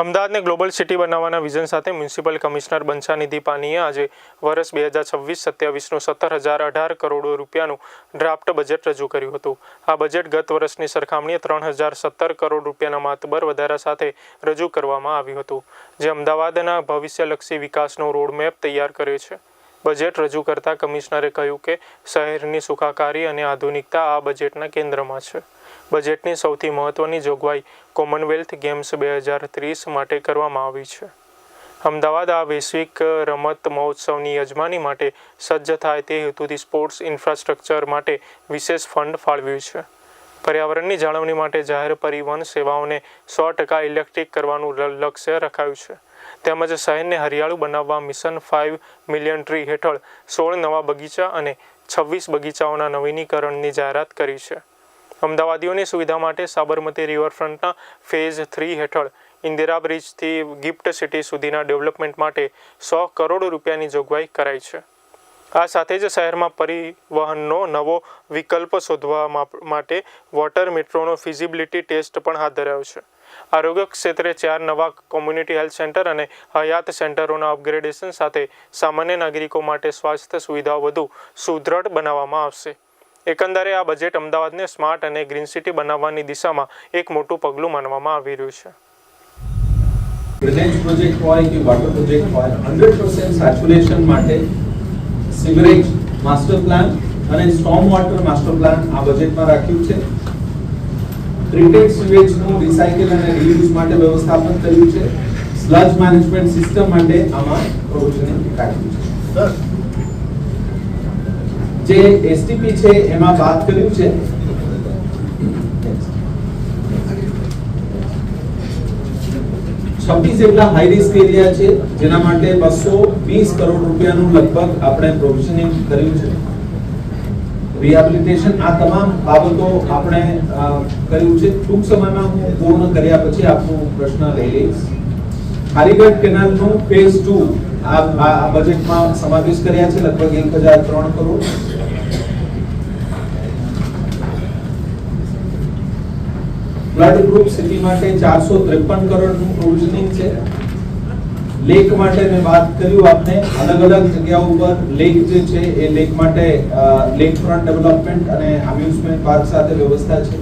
અમદાવાદને global city બનાવવાના vision સાથે મ્યુનિસિપલ કમિશનર બંછાનિધિ પાનીએ આજે વર્ષ બે હજાર છવ્વીસ સત્યાવીસનું સત્તર હજાર અઢાર કરોડ રૂપિયાનું ડ્રાફ્ટ બજેટ રજૂ કર્યું હતું. આ બજેટ ગત વર્ષની સરખામણીએ ત્રણ હજાર સત્તર કરોડ રૂપિયાના માતબર વધારા સાથે રજૂ કરવામાં આવ્યું હતું, જે અમદાવાદના ભવિષ્યલક્ષી વિકાસનો રોડમેપ તૈયાર કર્યો છે. બજેટ રજૂ કરતા કમિશનરે કહ્યું કે શહેરની સુખાકારી અને આધુનિકતા આ બજેટના કેન્દ્રમાં છે. બજેટની સૌથી મહત્વની જોગવાઈ કોમનવેલ્થ ગેમ્સ બે હજાર ત્રીસ માટે કરવામાં આવી છે. અમદાવાદ આ વૈશ્વિક રમત મહોત્સવની યજમાની માટે સજ્જ થાય તે હેતુથી સ્પોર્ટ્સ ઇન્ફ્રાસ્ટ્રક્ચર માટે વિશેષ ફંડ ફાળવ્યું છે. પર્યાવરણની જાળવણી માટે જાહેર પરિવહન સેવાઓને સો ટકા ઇલેક્ટ્રિક કરવાનું લક્ષ્ય રખાયું છે. તેમજ શહેરને હરિયાળું બનાવવા મિશન ફાઇવ મિલિયન ટ્રી હેઠળ સોળ નવા બગીચા અને છવ્વીસ બગીચાઓના નવીનીકરણની જાહેરાત કરી છે. અમદાવાદીઓની સુવિધા માટે સાબરમતી રિવરફ્રન્ટના ફેઝ થ્રી હેઠળ ઇન્દિરા બ્રિજથી ગિફ્ટ સિટી સુધીના ડેવલપમેન્ટ માટે સો કરોડ રૂપિયાની જોગવાઈ કરાઈ છે. આ સાથે જ શહેરમાં પરિવહનનો નવો વિકલ્પ શોધવા માટે વોટર મેટ્રોનો ફિઝિબિલિટી ટેસ્ટ પણ હાથ ધરાયો છે. આરોગ્ય ક્ષેત્રે ચાર નવા કોમ્યુનિટી હેલ્થ સેન્ટર અને હયાત સેન્ટરોના અપગ્રેડેશન સાથે સામાન્ય નાગરિકો માટે સ્વાસ્થ્ય સુવિધાઓ વધુ સુદૃઢ બનાવવામાં આવશે. એકંદરે આ બજેટ અમદાવાદને સ્માર્ટ અને ગ્રીન સિટી બનાવવાની દિશામાં એક મોટું પગલું માનવામાં આવી રહ્યું છે. ડ્રેનેજ પ્રોજેક્ટ હોય કે વોટર પ્રોજેક્ટ હોય હંડ્રેડ પર્સન્ટ સેચ્યુરેશન માટે સિવરેજ માસ્ટર પ્લાન અને સ્ટોમ વોટર માસ્ટર પ્લાન આ બજેટમાં રાખ્યું છે. ટ્રીટેડ સિવેજનું રિસાયકલ અને રીયુઝ માટે વ્યવસ્થાપન કર્યું છે. સ્લજ મેનેજમેન્ટ સિસ્ટમ માટે આમાં પ્રોવિઝનિંગ કાઢ્યું છે. જે એસટીપી છે એમાં વાત કર્યું છે. છવ્વીસ જેટલા હાઈ રિસ્ક એરિયા છે જેના માટે બસો વીસ કરોડ રૂપિયાનું લગભગ આપણે પ્રોવિઝનિંગ કર્યું છે. રિહેબિલિટેશન આ તમામ બાબતો આપણે કર્યું છે ટૂંક સમયમાં હું પૂર્ણ કર્યા પછી આપનો પ્રશ્ન લઈ લઈશ. ખારીગઢ કેનાલનો ફેઝ ટુ આ બજેટમાં સમાવેશ કર્યા છે, લગભગ એક હજાર ત્રણ કરોડ. ફ્લડ પ્રૂફ સિટી માટે ચારસો ત્રેપન કરોડનું પ્રોવિઝનિંગ છે. લેક માટે મેં વાત કર્યું આપને અલગ અલગ જગ્યાઓ ઉપર લેક જે છે, એ લેક માટે લેક ફ્રન્ટ ડેવલપમેન્ટ અને અમ્યુઝમેન્ટ પાર્ક સાથે વ્યવસ્થા છે.